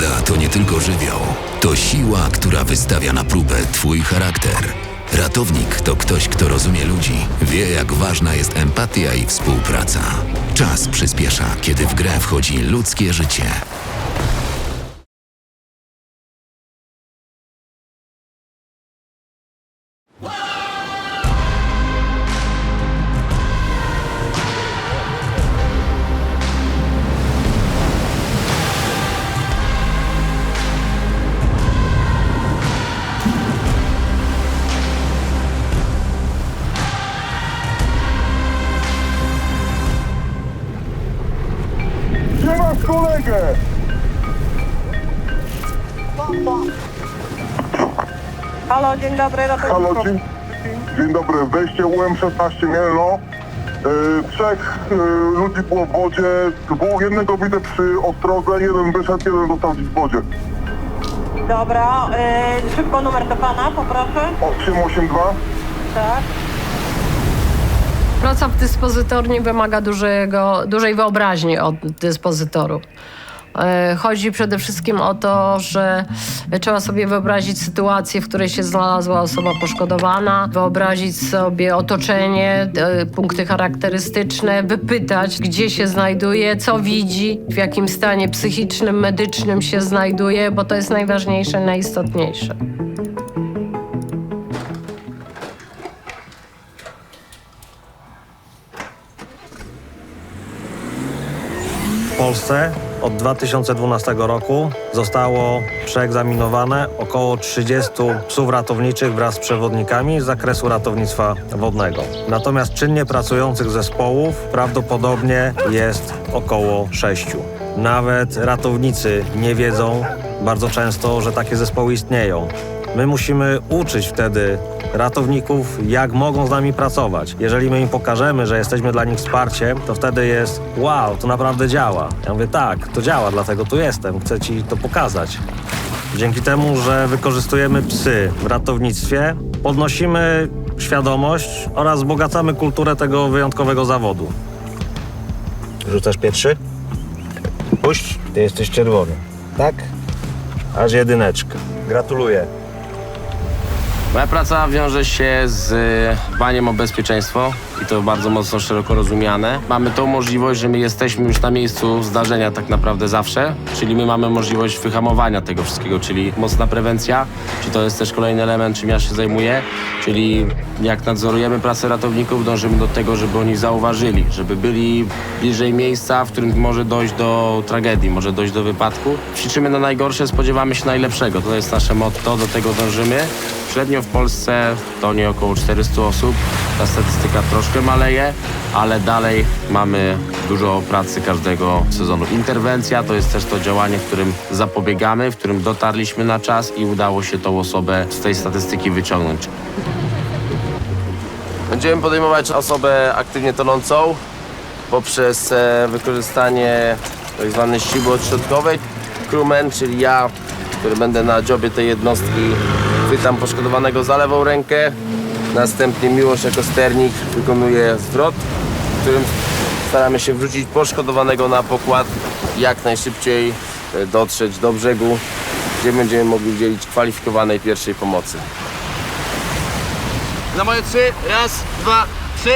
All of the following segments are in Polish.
Woda to nie tylko żywioł, to siła, która wystawia na próbę Twój charakter. Ratownik to ktoś, kto rozumie ludzi, wie jak ważna jest empatia i współpraca. Czas przyspiesza, kiedy w grę wchodzi ludzkie życie. Kolegę! Halo, dzień dobry, Halo, ratownik. dzień, dzień dobry. Wejście UM16 Mielno. Yy, trzech yy, ludzi było w wodzie. Dwóch, jednego widzę przy ostrodze, jeden wyszedł, jeden został gdzieś w wodzie. Dobra, yy, szybko numer do pana, poproszę. 882. Tak. Praca w dyspozytorni wymaga dużego, dużej wyobraźni od dyspozytorów. E, Chodzi przede wszystkim o to, że trzeba sobie wyobrazić sytuację, w której się znalazła osoba poszkodowana, wyobrazić sobie otoczenie, e, punkty charakterystyczne, wypytać, gdzie się znajduje, co widzi, w jakim stanie psychicznym, medycznym się znajduje, bo to jest najważniejsze, najistotniejsze. Polsce od 2012 roku zostało przeegzaminowane około 30 psów ratowniczych wraz z przewodnikami z zakresu ratownictwa wodnego. Natomiast czynnie pracujących zespołów prawdopodobnie jest około 6. Nawet ratownicy nie wiedzą bardzo często, że takie zespoły istnieją. My musimy uczyć wtedy ratowników, jak mogą z nami pracować. Jeżeli my im pokażemy, że jesteśmy dla nich wsparciem, to wtedy jest wow, to naprawdę działa. Ja mówię tak, to działa, dlatego tu jestem, chcę ci to pokazać. Dzięki temu, że wykorzystujemy psy w ratownictwie, podnosimy świadomość oraz wzbogacamy kulturę tego wyjątkowego zawodu. Rzucasz pierwszy? Puść, ty jesteś czerwony. Tak? Aż jedyneczka. Gratuluję. Moja praca wiąże się z dbaniem o bezpieczeństwo i to bardzo mocno szeroko rozumiane. Mamy tą możliwość, że my jesteśmy już na miejscu zdarzenia tak naprawdę zawsze, czyli my mamy możliwość wyhamowania tego wszystkiego, czyli mocna prewencja, czy to jest też kolejny element, czym ja się zajmuję, czyli jak nadzorujemy pracę ratowników, dążymy do tego, żeby oni zauważyli, żeby byli bliżej miejsca, w którym może dojść do tragedii, może dojść do wypadku. Ćwiczymy na najgorsze, spodziewamy się najlepszego. To jest nasze motto, do tego dążymy. Średnio w Polsce to nie około 400 osób. Ta statystyka troszkę maleje, ale dalej mamy dużo pracy każdego sezonu. Interwencja to jest też to działanie, w którym zapobiegamy, w którym dotarliśmy na czas i udało się tą osobę z tej statystyki wyciągnąć. Będziemy podejmować osobę aktywnie tonącą poprzez e, wykorzystanie tak zwanej siły odśrodkowej. Crewman, czyli ja, który będę na dziobie tej jednostki, chwytam poszkodowanego za lewą rękę. Następnie Miłosz jako sternik wykonuje zwrot, w którym staramy się wrzucić poszkodowanego na pokład jak najszybciej e, dotrzeć do brzegu, gdzie będziemy mogli udzielić kwalifikowanej pierwszej pomocy. Na moje trzy. Raz, dwa, trzy.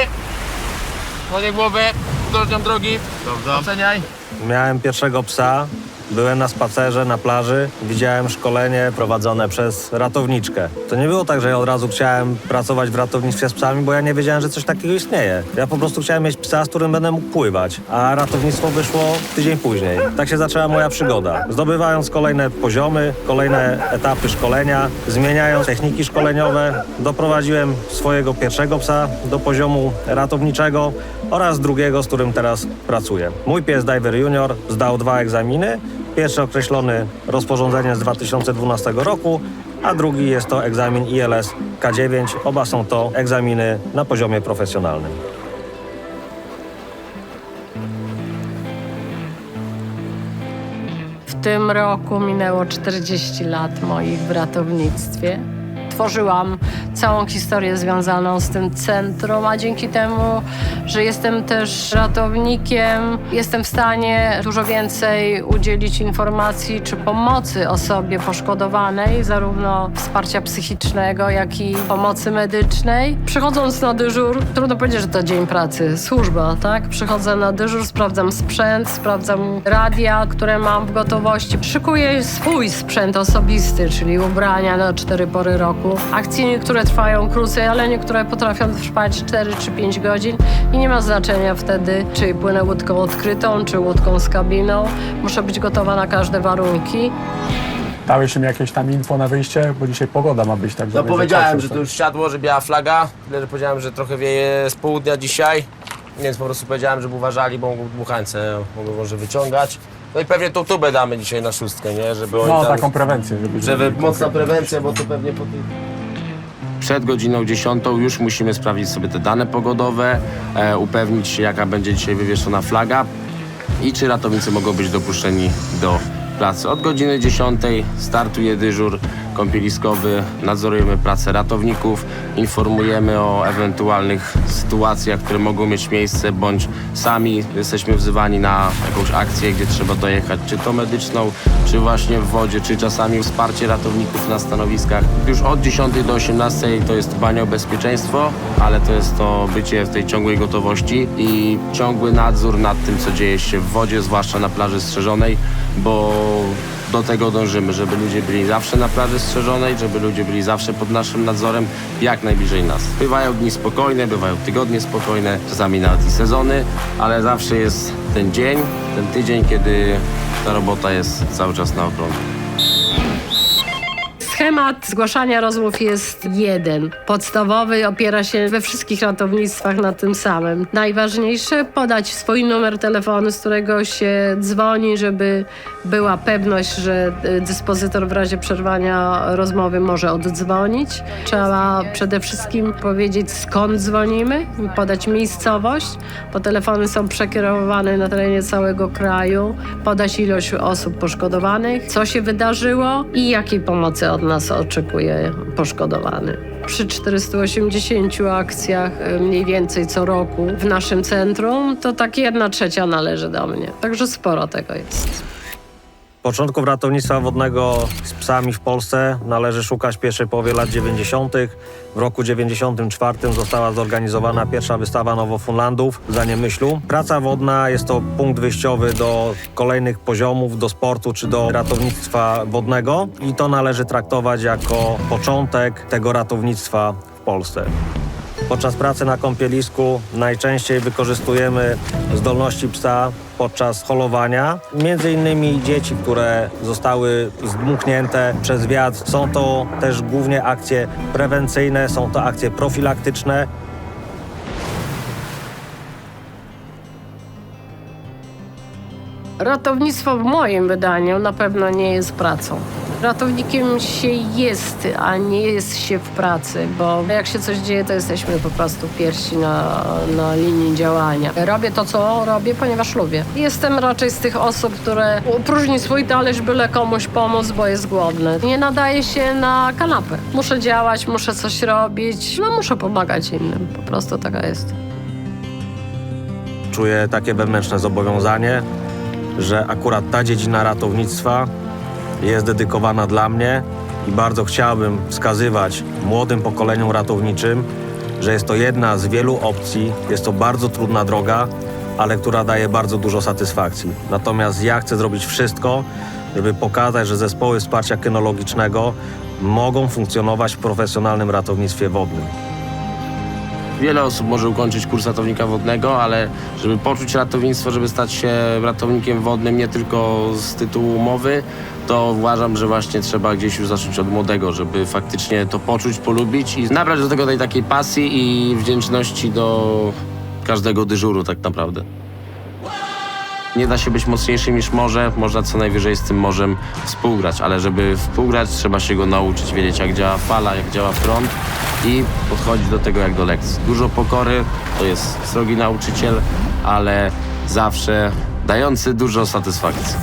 Kładzie głowę, uderzam drogi. Dobrze. Oceniaj. Miałem pierwszego psa, byłem na spacerze na plaży, widziałem szkolenie prowadzone przez ratowniczkę. To nie było tak, że ja od razu chciałem pracować w ratownictwie z psami, bo ja nie wiedziałem, że coś takiego istnieje. Ja po prostu chciałem mieć psa, z którym będę mógł pływać, a ratownictwo wyszło tydzień później. Tak się zaczęła moja przygoda. Zdobywając kolejne poziomy, kolejne etapy szkolenia, zmieniając techniki szkoleniowe, doprowadziłem swojego pierwszego psa do poziomu ratowniczego oraz drugiego, z którym teraz pracuję. Mój pies Diver Junior zdał dwa egzaminy. Pierwszy określony rozporządzeniem z 2012 roku, a drugi jest to egzamin ILS K9. Oba są to egzaminy na poziomie profesjonalnym. W tym roku minęło 40 lat moich w ratownictwie. Tworzyłam całą historię związaną z tym centrum, a dzięki temu, że jestem też ratownikiem, jestem w stanie dużo więcej udzielić informacji czy pomocy osobie poszkodowanej, zarówno wsparcia psychicznego, jak i pomocy medycznej. Przychodząc na dyżur, trudno powiedzieć, że to dzień pracy, służba, tak? Przychodzę na dyżur, sprawdzam sprzęt, sprawdzam radia, które mam w gotowości. Szykuję swój sprzęt osobisty, czyli ubrania na cztery pory roku. Akcje niektóre trwają krócej, ale niektóre potrafią trwać 4 czy 5 godzin i nie ma znaczenia wtedy, czy płynę łódką odkrytą, czy łódką z kabiną. Muszę być gotowa na każde warunki. Dałeś im jakieś tam info na wyjście, bo dzisiaj pogoda ma być tak. No powiedziałem, że to już siadło, że biała flaga. Tyle, że powiedziałem, że trochę wieje z południa dzisiaj. Więc po prostu powiedziałem, żeby uważali, bo mogą dmuchańce mogą może wyciągać. No i pewnie tą tubę damy dzisiaj na szóstkę, nie? Żeby oni No, tam... taką prewencję, żeby... Żeby mocna prewencja, bo to pewnie po tych... Przed godziną 10 już musimy sprawdzić sobie te dane pogodowe, e, upewnić się jaka będzie dzisiaj wywieszona flaga i czy ratownicy mogą być dopuszczeni do pracy. Od godziny 10 startuje dyżur kąpieliskowy, nadzorujemy pracę ratowników, informujemy o ewentualnych sytuacjach, które mogą mieć miejsce, bądź sami jesteśmy wzywani na jakąś akcję, gdzie trzeba dojechać, czy to medyczną, czy właśnie w wodzie, czy czasami wsparcie ratowników na stanowiskach. Już od 10 do 18 to jest dbanie o bezpieczeństwo, ale to jest to bycie w tej ciągłej gotowości i ciągły nadzór nad tym, co dzieje się w wodzie, zwłaszcza na plaży strzeżonej, bo do tego dążymy, żeby ludzie byli zawsze na plaży strzeżonej, żeby ludzie byli zawsze pod naszym nadzorem, jak najbliżej nas. Bywają dni spokojne, bywają tygodnie spokojne, czasami nawet i sezony, ale zawsze jest ten dzień, ten tydzień, kiedy ta robota jest cały czas na okrągło. Schemat zgłaszania rozmów jest jeden. Podstawowy opiera się we wszystkich ratownictwach na tym samym. Najważniejsze podać swój numer telefonu, z którego się dzwoni, żeby była pewność, że y, dyspozytor w razie przerwania rozmowy może oddzwonić. Trzeba przede wszystkim powiedzieć skąd dzwonimy, podać miejscowość, bo telefony są przekierowywane na terenie całego kraju, podać ilość osób poszkodowanych, co się wydarzyło i jakiej pomocy od nas oczekuje poszkodowany. Przy 480 akcjach y, mniej więcej co roku w naszym centrum, to tak jedna trzecia należy do mnie. Także sporo tego jest. Początków ratownictwa wodnego z psami w Polsce należy szukać pierwszej połowie lat 90. W roku 94 została zorganizowana pierwsza wystawa Nowofunlandów w Zaniemyślu. Praca wodna jest to punkt wyjściowy do kolejnych poziomów, do sportu czy do ratownictwa wodnego i to należy traktować jako początek tego ratownictwa w Polsce. Podczas pracy na kąpielisku najczęściej wykorzystujemy zdolności psa podczas holowania. Między innymi dzieci, które zostały zdmuchnięte przez wiatr. Są to też głównie akcje prewencyjne, są to akcje profilaktyczne. Ratownictwo w moim wydaniu na pewno nie jest pracą. Ratownikiem się jest, a nie jest się w pracy, bo jak się coś dzieje, to jesteśmy po prostu pierwsi na, na linii działania. Robię to, co robię, ponieważ lubię. Jestem raczej z tych osób, które próżni swój talerz, byle komuś pomóc, bo jest głodny. Nie nadaje się na kanapę. Muszę działać, muszę coś robić, no muszę pomagać innym. Po prostu taka jest. Czuję takie wewnętrzne zobowiązanie, że akurat ta dziedzina ratownictwa jest dedykowana dla mnie i bardzo chciałbym wskazywać młodym pokoleniom ratowniczym, że jest to jedna z wielu opcji, jest to bardzo trudna droga, ale która daje bardzo dużo satysfakcji. Natomiast ja chcę zrobić wszystko, żeby pokazać, że zespoły wsparcia kynologicznego mogą funkcjonować w profesjonalnym ratownictwie wodnym. Wiele osób może ukończyć kurs ratownika wodnego, ale żeby poczuć ratownictwo, żeby stać się ratownikiem wodnym nie tylko z tytułu umowy, to uważam, że właśnie trzeba gdzieś już zacząć od młodego, żeby faktycznie to poczuć, polubić i nabrać do tego tej takiej pasji i wdzięczności do każdego dyżuru tak naprawdę. Nie da się być mocniejszym niż morze, można co najwyżej z tym morzem współgrać, ale żeby współgrać trzeba się go nauczyć, wiedzieć jak działa fala, jak działa prąd i podchodzić do tego jak do lekcji. Dużo pokory, to jest srogi nauczyciel, ale zawsze dający dużo satysfakcji.